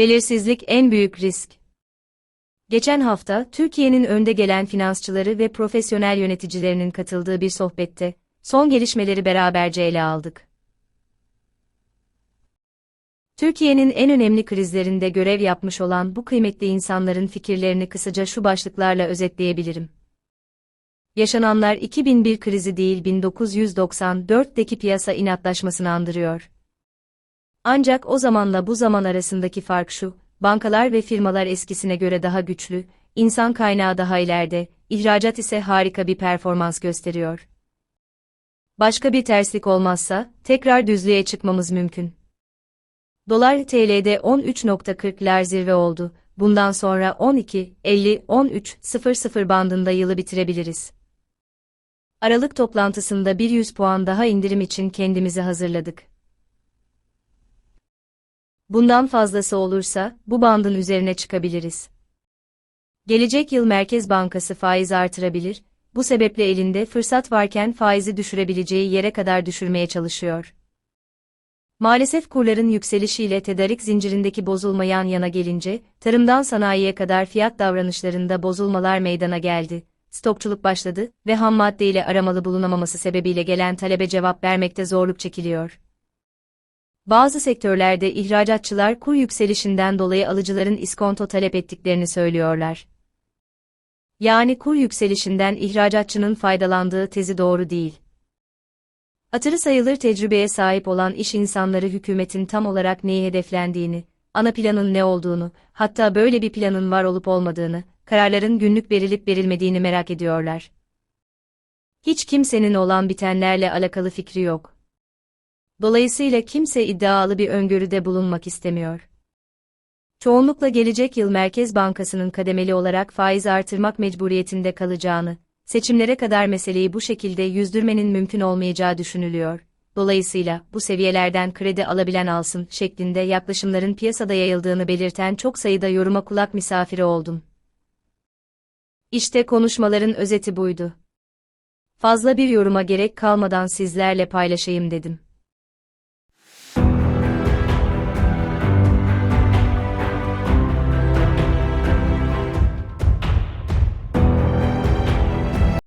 Belirsizlik en büyük risk. Geçen hafta, Türkiye'nin önde gelen finansçıları ve profesyonel yöneticilerinin katıldığı bir sohbette, son gelişmeleri beraberce ele aldık. Türkiye'nin en önemli krizlerinde görev yapmış olan bu kıymetli insanların fikirlerini kısaca şu başlıklarla özetleyebilirim. Yaşananlar 2001 krizi değil 1994'teki piyasa inatlaşmasını andırıyor. Ancak o zamanla bu zaman arasındaki fark şu, bankalar ve firmalar eskisine göre daha güçlü, insan kaynağı daha ileride, ihracat ise harika bir performans gösteriyor. Başka bir terslik olmazsa, tekrar düzlüğe çıkmamız mümkün. Dolar TL'de 13.40'lar zirve oldu. Bundan sonra 12, 50, 13, 00 bandında yılı bitirebiliriz. Aralık toplantısında bir 100 puan daha indirim için kendimizi hazırladık. Bundan fazlası olursa, bu bandın üzerine çıkabiliriz. Gelecek yıl Merkez Bankası faiz artırabilir, bu sebeple elinde fırsat varken faizi düşürebileceği yere kadar düşürmeye çalışıyor. Maalesef kurların yükselişiyle tedarik zincirindeki bozulma yan yana gelince, tarımdan sanayiye kadar fiyat davranışlarında bozulmalar meydana geldi. Stokçuluk başladı ve ham madde ile aramalı bulunamaması sebebiyle gelen talebe cevap vermekte zorluk çekiliyor. Bazı sektörlerde ihracatçılar kur yükselişinden dolayı alıcıların iskonto talep ettiklerini söylüyorlar. Yani kur yükselişinden ihracatçının faydalandığı tezi doğru değil. Hatırı sayılır tecrübeye sahip olan iş insanları hükümetin tam olarak neyi hedeflendiğini, ana planın ne olduğunu, hatta böyle bir planın var olup olmadığını, kararların günlük verilip verilmediğini merak ediyorlar. Hiç kimsenin olan bitenlerle alakalı fikri yok. Dolayısıyla kimse iddialı bir öngörüde bulunmak istemiyor. Çoğunlukla gelecek yıl Merkez Bankası'nın kademeli olarak faiz artırmak mecburiyetinde kalacağını, seçimlere kadar meseleyi bu şekilde yüzdürmenin mümkün olmayacağı düşünülüyor. Dolayısıyla bu seviyelerden kredi alabilen alsın şeklinde yaklaşımların piyasada yayıldığını belirten çok sayıda yoruma kulak misafiri oldum. İşte konuşmaların özeti buydu. Fazla bir yoruma gerek kalmadan sizlerle paylaşayım dedim.